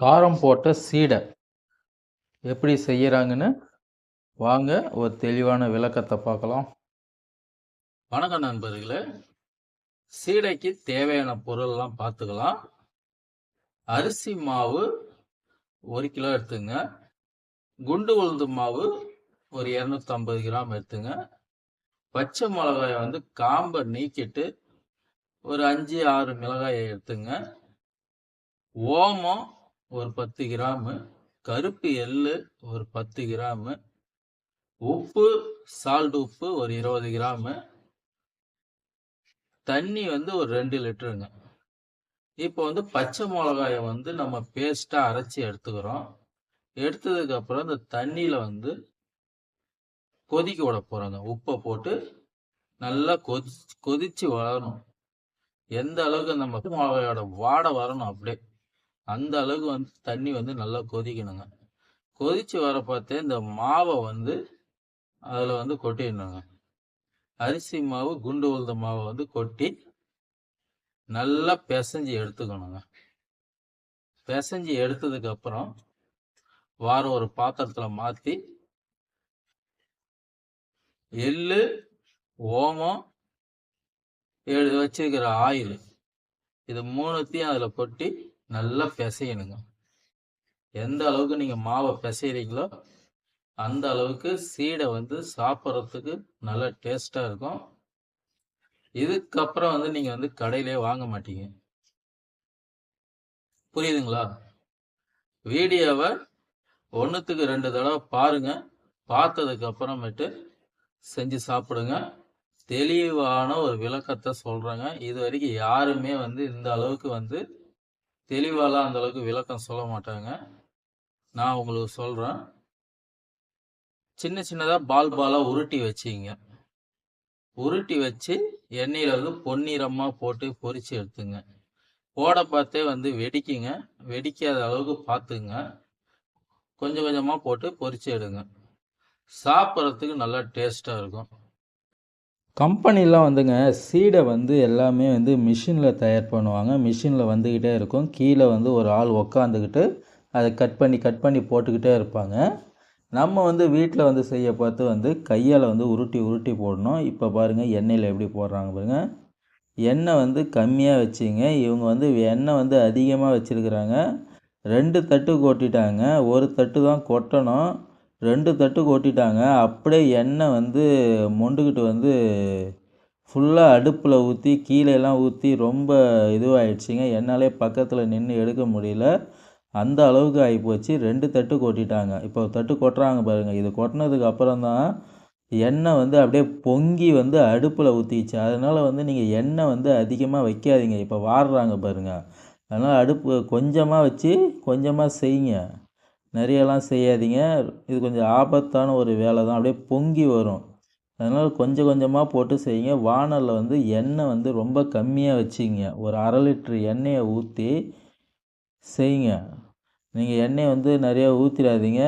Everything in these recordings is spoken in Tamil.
காரம் போட்ட சீடை எப்படி செய்கிறாங்கன்னு வாங்க ஒரு தெளிவான விளக்கத்தை பார்க்கலாம். வணக்கம் நண்பர்களே. சீடைக்கு தேவையான பொருள்லாம் பார்த்துக்கலாம். அரிசி மாவு ஒரு கிலோ எடுத்துங்க. குண்டு உளுந்து மாவு ஒரு இரநூத்தம்பது கிராம் எடுத்துங்க. பச்சை மிளகாயை வந்து காம்பை நீக்கிட்டு ஒரு அஞ்சு ஆறு மிளகாயை எடுத்துங்க. ஓமம் ஒரு பத்து கிராமு கருப்பு எள்ளு ஒரு பத்து கிராமு உப்பு சால்ட் உப்பு ஒரு இருபது கிராமு தண்ணி வந்து ஒரு ரெண்டு லிட்டருங்க. இப்போ வந்து பச்சை மிளகாயை வந்து நம்ம பேஸ்ட்டாக அரைச்சி எடுத்துக்கிறோம். எடுத்ததுக்கு அப்புறம் இந்த தண்ணியில் வந்து கொதிக்க விட போகிறோங்க உப்பை போட்டு நல்லா கொதி கொதிச்சு வளரணும். எந்த அளவுக்கு அந்த பச்சை மிளகாயோட வாடை வரணும் அப்படியே. அந்த அளவுக்கு வந்து தண்ணி வந்து நல்லா கொதிக்கணுங்க. கொதிச்சு வர பார்த்தே இந்த மாவை வந்து அதில் வந்து கொட்டிடணுங்க. அரிசி மாவு குண்டு உளுந்த மாவை வந்து கொட்டி நல்லா பிசைஞ்சு எடுத்துக்கணுங்க. பிசைஞ்சு எடுத்ததுக்கப்புறம் வார ஒரு பாத்திரத்தில் மாற்றி எள்ளு ஓமம் எழு வச்சிருக்கிற ஆயில் இது மூணுத்தையும் அதில் கொட்டி நல்லா பிசையணுங்க. எந்த அளவுக்கு நீங்கள் மாவை பிசைகிறீங்களோ அந்த அளவுக்கு சீடை வந்து சாப்பிட்றதுக்கு நல்ல டேஸ்ட்டாக இருக்கும். இதுக்கப்புறம் வந்து நீங்கள் வந்து கடையிலே வாங்க மாட்டீங்க. புரியுதுங்களா? வீடியோவை ஒன்றுத்துக்கு ரெண்டு தடவை பாருங்க. பார்த்ததுக்கு அப்புறமேட்டு செஞ்சு சாப்பிடுங்க. தெளிவான ஒரு விளக்கத்தை சொல்கிறேங்க இது வரைக்கும் யாருமே வந்து இந்த அளவுக்கு வந்து தெளிவாலாம் அந்த அளவுக்கு விளக்கம் சொல்ல மாட்டாங்க. நான் உங்களுக்கு சொல்கிறேன் சின்ன சின்னதாக பால் பாலாக உருட்டி வச்சிங்க. உருட்டி வச்சு எண்ணெயில் வந்து பொன்னிறமாக போட்டு பொரித்து எடுத்துங்க. போட பார்த்தே வந்து வெடிக்குங்க. வெடிக்காத அளவுக்கு பார்த்துங்க. கொஞ்சம் கொஞ்சமாக போட்டு பொரித்து எடுங்க. சாப்பிட்றதுக்கு நல்லா டேஸ்ட்டாக இருக்கும். கம்பெனிலாம் வந்துங்க சீடை வந்து எல்லாமே வந்து மிஷினில் தயார் பண்ணுவாங்க. மிஷினில் வந்துக்கிட்டே இருக்கும். கீழே வந்து ஒரு ஆள் உக்காந்துக்கிட்டு அதை கட் பண்ணி கட் பண்ணி போட்டுக்கிட்டே இருப்பாங்க. நம்ம வந்து வீட்டில் வந்து செய்ய பார்த்து வந்து கையால் வந்து உருட்டி உருட்டி போடணும். இப்போ பாருங்கள் எண்ணெயில் எப்படி போடுறாங்க பாருங்கள் எண்ணெய் வந்து கம்மியாக வச்சிங்க. இவங்க வந்து எண்ணெய் வந்து அதிகமாக வச்சுருக்குறாங்க. ரெண்டு தட்டு கொட்டிட்டாங்க. ஒரு தட்டு தான் கொட்டணும். ரெண்டு தட்டு கொட்டிட்டாங்க. அப்படியே எண்ணெய் வந்து மொண்டுக்கிட்டு வந்து ஃபுல்லாக அடுப்பில் ஊற்றி கீழேலாம் ஊற்றி ரொம்ப இதுவாகிடுச்சிங்க என்னாலே பக்கத்தில் நின்று எடுக்க முடியல. அந்த அளவுக்கு ஆகிப்போச்சு ரெண்டு தட்டு கொட்டிட்டாங்க. இப்போ தட்டு கொட்டுறாங்க பாருங்கள் இது கொட்டினதுக்கு அப்புறம் தான் எண்ணெய் வந்து அப்படியே பொங்கி வந்து அடுப்பில் ஊற்றிச்சு அதனால் வந்து நீங்கள் எண்ணெய் வந்து அதிகமாக வைக்காதீங்க. இப்போ வாடுறாங்க பாருங்கள் அதனால் அடுப்பு கொஞ்சமாக வச்சு கொஞ்சமாக செய்யுங்க. நிறையலாம் செய்யாதீங்க. இது கொஞ்சம் ஆபத்தான ஒரு வேலை தான். அப்படியே பொங்கி வரும். அதனால் கொஞ்சம் கொஞ்சமாக போட்டு செய்யுங்க. வானலில் வந்து எண்ணெய் வந்து ரொம்ப கம்மியாக வச்சிங்க. ஒரு அரை லிட்ரு எண்ணெயை ஊற்றி செய்யுங்க. நீங்கள் எண்ணெய் வந்து நிறையா ஊற்றிடாதீங்க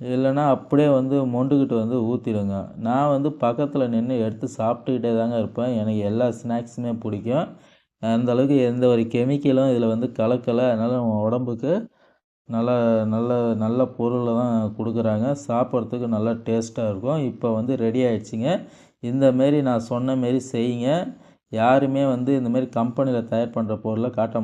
இல்லைன்னா அப்படியே வந்து மொண்டுக்கிட்டு வந்து ஊற்றிடுங்க நான் வந்து பக்கத்தில் நின்று எடுத்து சாப்பிட்டுக்கிட்டே தாங்க இருப்பேன். எனக்கு எல்லா ஸ்நாக்ஸுமே பிடிக்கும். அந்தளவுக்கு எந்த ஒரு கெமிக்கலும் இதில் வந்து கலக்கலை. அதனால் உடம்புக்கு நல்ல நல்ல நல்ல பொருளை தான் கொடுக்குறாங்க. சாப்பிட்றதுக்கு நல்லா டேஸ்ட்டாக இருக்கும். இப்போ வந்து ரெடி ஆகிடுச்சிங்க இந்தமாரி நான் சொன்ன மாரி செய்யுங்க. யாருமே வந்து இந்தமாரி கம்பெனியில் தயார் பண்ணுற பொருளை காட்ட